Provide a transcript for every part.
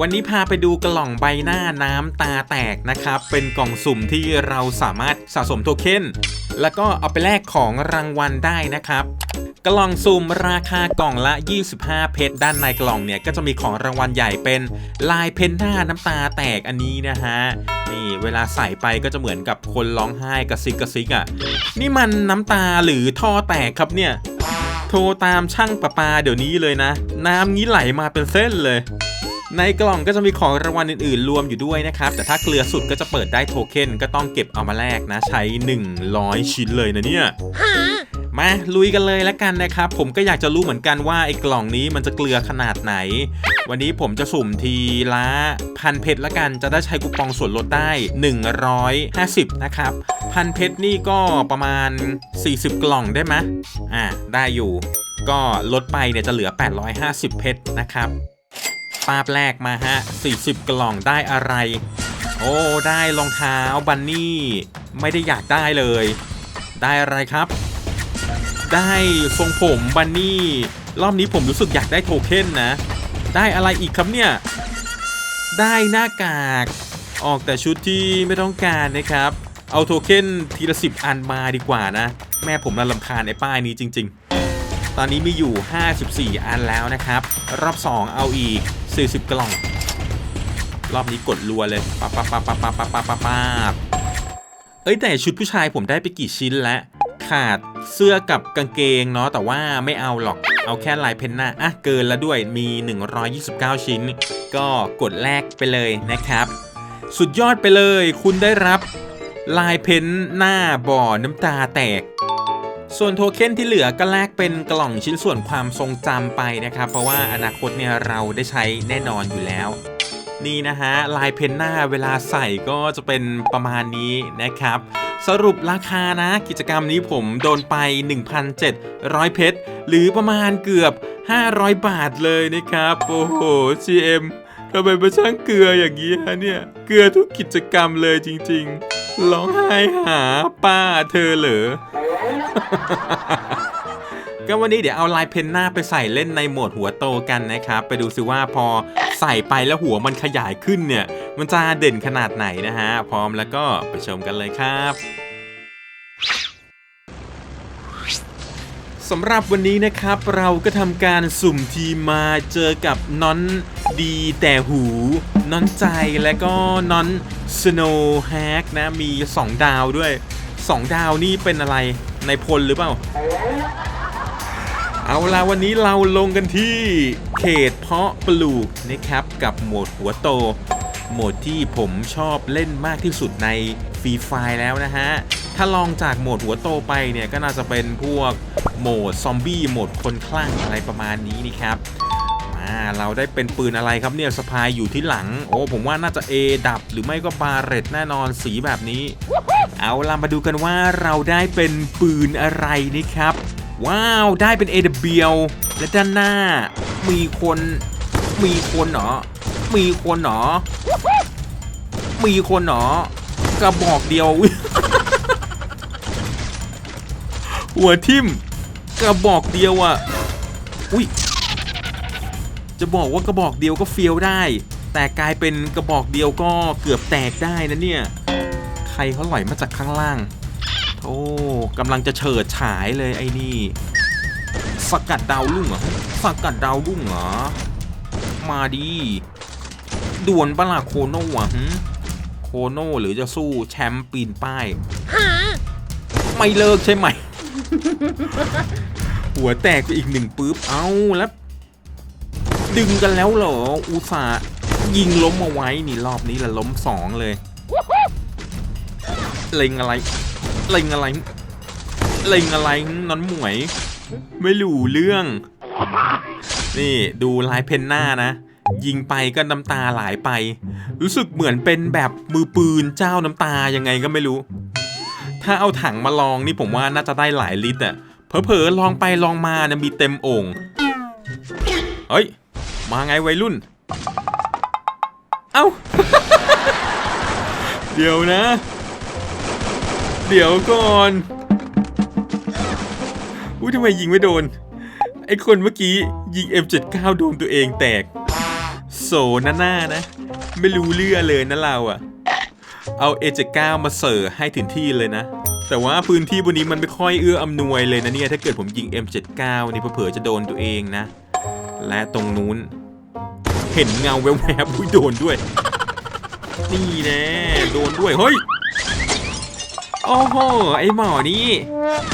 วันนี้พาไปดูกล่องใบหน้าน้ำตาแตกนะครับ เป็นกล่องสุ่มที่เราสามารถสะสมโทเค็นแล้วก็เอาไปแลกของรางวัลได้นะครับกล่องสุ่มราคากล่องละ 25 เพชร ด้านในกล่องเนี่ย ก็จะมีของรางวัลใหญ่เป็นลายเพนหน้าน้ำตาแตกอันนี้นะฮะ นี่เวลาใส่ไปก็จะเหมือนกับคนร้องไห้กระซิกกระซิกอะ นี่มันน้ำตาหรือท่อแตกครับเนี่ย โทรตามช่างประปาเดี๋ยวนี้เลยนะ น้ำนี้ไหลมาเป็นเส้นเลย ในกล่องก็จะมีของรางวัลอื่นๆ รวมอยู่ด้วยนะครับ แต่ถ้าเกลือสุดก็จะเปิดได้โทเค็นก็ต้องเก็บเอามาแลกนะ ใช้ 100 ชิ้นเลยนะเนี่ยมาลุยกันเลยแล้วกันนะครับ ผมก็อยากจะรู้เหมือนกันว่าไอ้กล่องนี้มันจะเกลือขนาดไหน วันนี้ผมจะสุ่มทีละพันเพชรละกันจะได้ใช้คูปองส่วนลดได้ 150 นะครับพันเพชรนี่ก็ประมาณ 40 กล่องได้ไหมอ่าได้อยู่ ก็ลดไปเนี่ยจะเหลือ 850 เพชรนะครับ ปาบแรกมาฮะ 40 กล่องได้อะไร โอ้ ได้รองเท้าบันนี่ ไม่ได้อยากได้เลย ได้อะไรครับ ได้ทรงผมบันนี่ รอบนี้ผมรู้สึกอยากได้โทเค็นนะ ได้อะไรอีกครับเนี่ย ได้หน้ากาก ออกแต่ชุดที่ไม่ต้องการนะครับ เอาโทเค็นทีละสิบอันมาดีกว่านะ แม่ผมน่าลำคาญไอ้ป้ายนี้จริง ๆตอนนี้มีอยู่ 54 อันแล้วนะครับ รอบ 2 เอาอีก 40 กล่อง รอบนี้กดรัวเลยปั๊บปั๊บปั๊บปั๊บปั๊บปั๊บปั๊บปั๊บปั๊บเอ้ยแต่ชุดผู้ชายผมได้ไปกี่ชิ้นแล้ว ขาดเสื้อกับกางเกงเนาะแต่ว่าไม่เอาหรอกเอาแค่ลายเพนหน้าอะเกินแล้วด้วยมี 129 ชิ้น ก็กดแลกไปเลยนะครับ สุดยอดไปเลย คุณได้รับลายเพนหน้าบ่อน้ำตาแตก ส่วนโทเค็นที่เหลือก็แลกเป็นกล่องชิ้นส่วนความทรงจำไปนะครับ เพราะว่าอนาคตเนี่ยเราได้ใช้แน่นอนอยู่แล้ว นี่นะฮะลายเพนหน้าเวลาใส่ก็จะเป็นประมาณนี้นะครับ สรุปราคานะ กิจกรรมนี้ผมโดนไป 1,700 เพชรหรือประมาณเกือบ 500 บาทเลยนะครับ โอ้โห GM ทำไมมาช่างเกลืออย่างนี้ฮะเนี่ย เกลือทุกกิจกรรมเลยจริงๆ ร้องไห้หาป้าเธอเหรอ ก็วันนี้เดี๋ยวเอาลายเพนหน้าไปใส่เล่นในโหมดหัวโตกันนะครับ ไปดูซิว่าพอใส่ไปแล้วหัวมันขยายขึ้นเนี่ย มันจะเด่นขนาดไหนนะฮะ พร้อมแล้วก็ไปชมกันเลยครับสำหรับวันนี้นะครับเราก็ทำการสุ่มทีมมาเจอกับน้อนดีแต่หู น้อนใจและก็น้อนสโนว์แฮกนะมี 2 ดาวด้วย 2 ดาวนี่เป็นอะไร ในพลหรือเปล่า เอาละวันนี้เราลงกันที่เขตเพาะปลูกนะครับกับโหมดหัวโต โหมดที่ผมชอบเล่นมากที่สุดในฟรีไฟแล้วนะฮะ ถ้าลองจากโหมดหัวโตไปเนี่ยก็น่าจะเป็นพวกโหมดซอมบี้โหมดคนคลั่งอะไรประมาณนี้นี่ครับมาเราได้เป็นปืนอะไรครับเนี่ยสะพายอยู่ที่หลัง โอ้ผมว่าน่าจะ A ดับหรือไม่ก็บาเรตแน่นอนสีแบบนี้ เอาล่ะมาดูกันว่าเราได้เป็นปืนอะไรนี่ครับ ว้าวได้เป็น AW และด้านหน้า มีคนมีคนเหรอมีคนเหรอมีคนเหรอกระบอกเดียว หัวทิ่มกระบอกเดียวอะอุ้ยจะบอกว่ากระบอกเดียวก็เฟี้ยวได้ แต่กลายเป็นกระบอกเดียวก็เกือบแตกได้นะเนี่ย ใครเขาหล่อยมาจากข้างล่างโอ้กำลังจะเฉิดฉายเลยไอ้นี่สกัดดาวรุ่งเหรอสกัดดาวรุ่งเหรอ มาดีด่วนปะล่ะโคโน่อะหึโคโน่หรือจะสู้แชมป์ปีนป้ายไม่เลิกใช่ไหม หัวแตกไปอีกหนึ่งปุ๊บ เอาแล้ว ดึงกันแล้วเหรอ อุตส่าห์ยิงล้มเอาไว้ นี่รอบนี้ละล้มสองเลย เล็งอะไร เล็งอะไร เล็งอะไรนอนหมวย ไม่รู้เรื่อง นี่ดูลายเพนหน้านะ ยิงไปก็น้ำตาไหลไป รู้สึกเหมือนเป็นแบบมือปืนเจ้าน้ำตายังไงก็ไม่รู้ ถ้าเอาถังมาลองนี่ผมว่าน่าจะได้หลายลิตรอะเผลอๆลองไปลองมาเนี่ยมีเต็มโอ่งเฮ้ย มาไงวัยรุ่น เอ้า เดี๋ยวนะ เดี๋ยวก่อน อุ้ยทำไมยิงไม่โดน ไอคนเมื่อกี้ยิง M79 โดนตัวเองแตก โสนะหน้านะ ไม่รู้เรื่องเลยนะเราอะเอา A79 มาเสิร์ฟให้ถึงที่เลยนะ แต่ว่าพื้นที่บนนี้มันไม่ค่อยเอื้ออำนวยเลยนะเนี่ย ถ้าเกิดผมยิง M79 นี่เผื่อจะโดนตัวเองนะ และตรงนู้น เห็นเงาแวบๆอุ้ยโดนด้วย นี่แน่โดนด้วย เฮ้ย โอ้โห ไอหมอนี่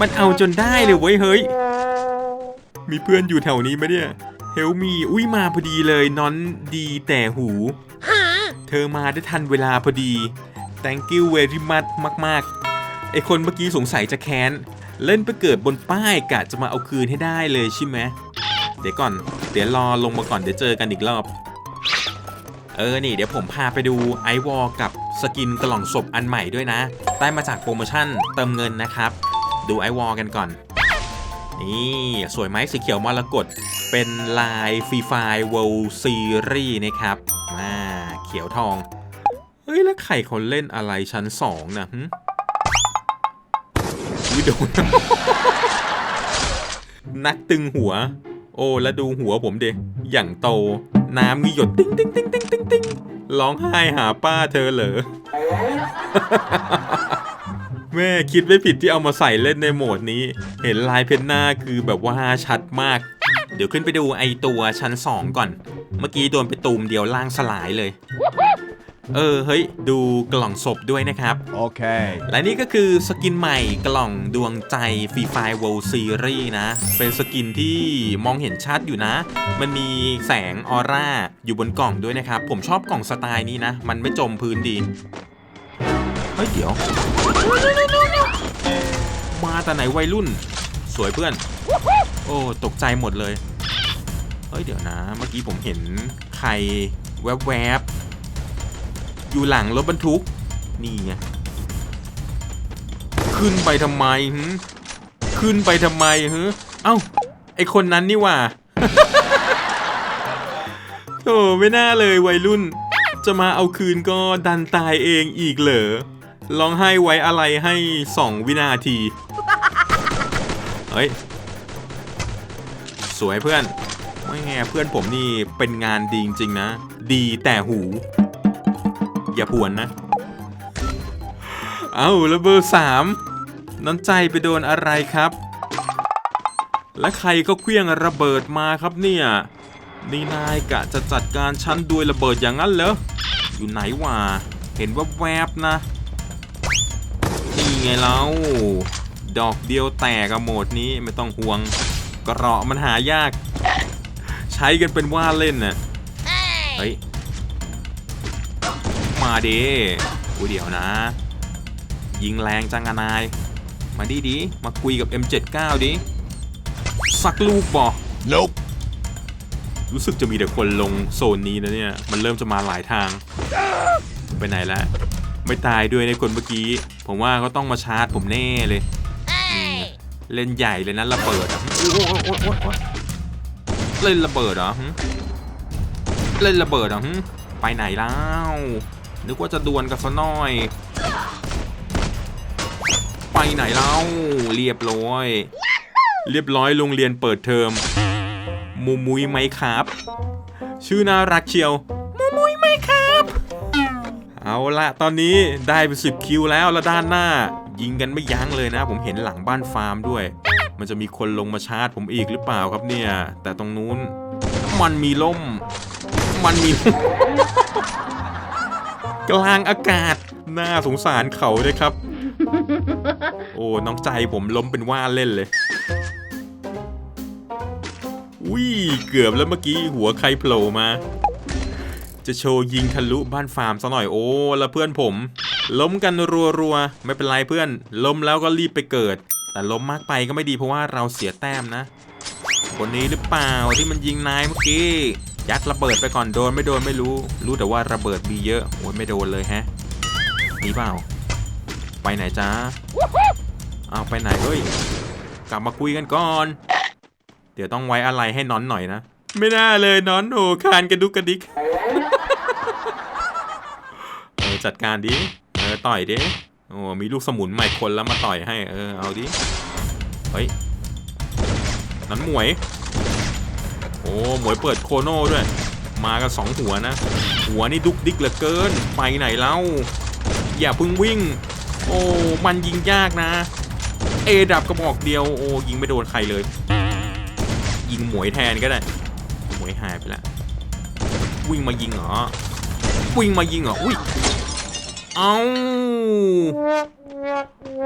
มันเอาจนได้เลยเว้ยเฮ้ย มีเพื่อนอยู่แถวนี้ไหมเนี่ย เฮลมี อุ้ยมาพอดีเลยนอนดีแต่หู เธอมาได้ทันเวลาพอดี thank you very much มาก ๆ ไอคนเมื่อกี้สงสัยจะแค้น เล่นไปเกิดบนป้ายกะจะมาเอาคืนให้ได้เลยใช่ไหม เดี๋ยวก่อน เดี๋ยวรอลงมาก่อนเดี๋ยวเจอกันอีกรอบเออ นี่ เดี๋ยวผมพาไปดูไอวอลกับสกินกล่องศพอันใหม่ด้วยนะ ได้มาจากโปรโมชั่นเติมเงินนะครับ ดูไอวอลกันก่อน นี่สวยไหมสีเขียวมรกตเป็นลายฟรีไฟเวลซีรีส์นะครับอ่าเขียวทอง เฮ้ย แล้วใครเขาเล่นอะไรชั้นสองนะหึอุ๊ยโดนนักตึงหัว โอ้แล้วดูหัวผมเดอย่างโต น้ำมีหยด ติ้งติ้งติ้งติ้งติ้งติ้งร้องไห้หาป้าเธอเหรอ แม่คิดไม่ผิดที่เอามาใส่เล่นในโหมดนี้ เห็นลายเพนหน้าคือแบบว่าชัดมาก เดี๋ยวขึ้นไปดูไอตัวชั้น 2 ก่อน เมื่อกี้โดนไปตูมเดียวล่างสลายเลย เออเฮ้ย ดูกล่องศพด้วยนะครับ Okay. และนี่ก็คือสกินใหม่กล่องดวงใจฟรีไฟ w o r l d Series นะ เป็นสกินที่มองเห็นชัดอยู่นะ มันมีแสงออร่าอยู่บนกล่องด้วยนะครับ ผมชอบกล่องสไตล์นี้นะ มันไม่จมพื้นดี เฮ้ยเดี๋ยวมาแต่ไหนวัยรุ่น สวยเพื่อน โอ้ตกใจหมดเลย เฮ้ยเดี๋ยวนะ เมื่อกี้ผมเห็นใครแวบๆอยู่หลังรถบรรทุก นี่ไง ขึ้นไปทำไมหึขึ้นไปทำไมฮึเอ้า ไอคนนั้นนี่ว่าโธ่ไม่น่าเลยวัยรุ่น จะมาเอาคืนก็ดันตายเองอีกเหรอ ร้องไห้ไว้อะไรให้สองวินาที เฮ้ย สวยเพื่อนไม่แง่เพื่อนผมนี่เป็นงานดีจริงๆนะ ดีแต่หู อย่าพวนนะ เอาแล้วเบอร์สามน้ำใจไปโดนอะไรครับ และใครก็เคลี้ยงระเบิดมาครับเนี่ย นี่นายกะจะจัดการฉันด้วยระเบิดอย่างนั้นเหรอ อยู่ไหนวะ เห็นว่าแวบนะ ไงเราดอกเดียวแตกอะโหมดนี้ไม่ต้องห่วงกระเราะมันหายาก ใช้กันเป็นว่าเล่นน่ะเฮ้ยมาดิกูเดี๋ยวนะ ยิงแรงจังอะนาย มาดีดีๆมาคุยกับ M79 ดิสักลูกบอก Nope. รู้สึกจะมีแต่คนลงโซนนี้นะเนี่ย มันเริ่มจะมาหลายทาง ไปไหนแล้ว ไม่ตายด้วยในคนเมื่อกี้ ผมว่าก็ต้องมาชาร์จผมแน่เลยนี่ไงเล่นใหญ่เลยนะระเบิดอะโอ้โอ้โอ้โอ้โอ้เล่นระเบิดเหรอหึเล่นระเบิดเหรอหึไปไหนแล้วนึกว่าจะดวลกันซะหน่อย ไปไหนแล้วเรียบร้อย เรียบร้อยโรงเรียนเปิดเทอมมูมุยไหมครับ ชื่อน่ารักเชียว เอาละตอนนี้ได้ไปสิบคิวแล้วแล้วด้านหน้า ยิงกันไม่ยั้งเลยนะ ผมเห็นหลังบ้านฟาร์มด้วย มันจะมีคนลงมาชาร์จผมอีกหรือเปล่าครับเนี่ย แต่ตรงนู้น มันมีล่ม มันมี กลางอากาศน่าสงสารเขาเลยครับ โอ้น้องใจผมล้มเป็นว่าเล่นเลยอุ้ยเกือบแล้วเมื่อกี้หัวใครโผล่มา จะโชว์ยิงทะลุบ้านฟาร์มซะหน่อยโอ้แล้วเพื่อนผม ล้มกันรัวๆ ไม่เป็นไรเพื่อน ล้มแล้วก็รีบไปเกิด แต่ล้มมากไปก็ไม่ดีเพราะว่าเราเสียแต้มนะ คนนี้หรือเปล่าที่มันยิงนายเมื่อกี้ยัดระเบิดไปก่อนโดนไม่โดนไม่รู้ รู้แต่ว่าระเบิดมีเยอะโอ้ยไม่โดนเลยแฮะนี่เปล่า ไปไหนจ้าเอาไปไหนเฮ้ยกลับมาคุยกันก่อน เดี๋ยวต้องไว้อะไรให้นอนหน่อยนะ ไม่น่าเลยนอนโหคานกระดุกกระดิก จัดการดิเออต่อยดิโอ้มีลูกสมุนใหม่คนแล้วมาต่อยให้เออเอาดิเฮ้ยนั้นหมวย โอ้หมวยเปิดโคโน่ด้วย มากันสองหัวนะ หัวนี่ดุกดิกเหลือเกิน ไปไหนเล่าอย่าเพึ่งวิ่ง โอ้มันยิงยากนะ เอดับกระบอกเดียวโอ้ยิงไม่โดนใครเลย ยิงหมวยแทนก็ได้หมวยหายไปแล้ววิ่งมายิงเหรอวิ่งมายิงเหรออุ้ย เอา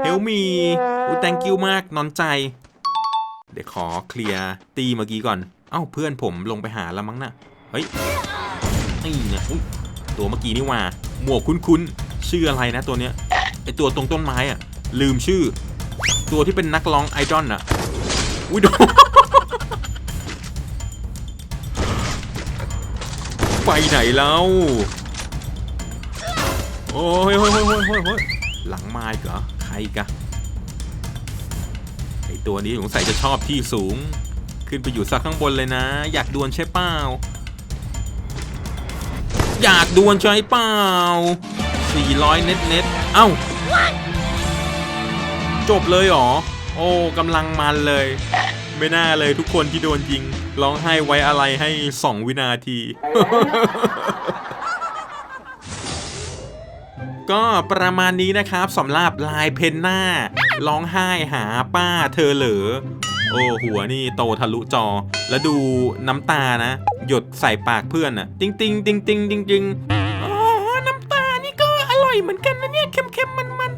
เฮลมีอุ้ย thank you มากนอนใจ เดี๋ยวขอเคลียร์ตีเมื่อกี้ก่อน เอ้าเพื่อนผมลงไปหาแล้วมั้งนะเฮ้ยนี่เนี่ยอุ๊ยตัวเมื่อกี้นี่ว่า หมวกคุ้นๆ ชื่ออะไรนะตัวเนี้ย ไอตัวตรงต้นไม้อะลืมชื่อ ตัวที่เป็นนักร้องไอดอลอะอุ้ยโดนไปไหนแล้ว อ้ยโอ้ยโอ้ยโอ้ยโอ้ยโอ้ยหลังไม้เหรอใครกะไอตัวนี้สงสัยจะชอบที่สูง ขึ้นไปอยู่สักข้างบนเลยนะ อยากดวลใช่เปล่าอยากดวลใช่เปล่า400 เน็ตเน็ตเอ้า จบเลยหรอ โอ้กำลังมันเลย ไม่น่าเลยทุกคนที่โดนยิง ร้องไห้ไว้อะไรให้ 2 วินาที ก็ประมาณนี้นะครับสำหรับลายเพนหน้า ร้องไห้หาป้าเธอเหรอโอ้หัวนี่โตทะลุจอ แล้วดูน้ำตานะ หยดใส่ปากเพื่อนอะติงติงติงติงติงติงอ๋อ น้ำตานี่ก็อร่อยเหมือนกันนะเนี่ยเค็มเค็มมันมัน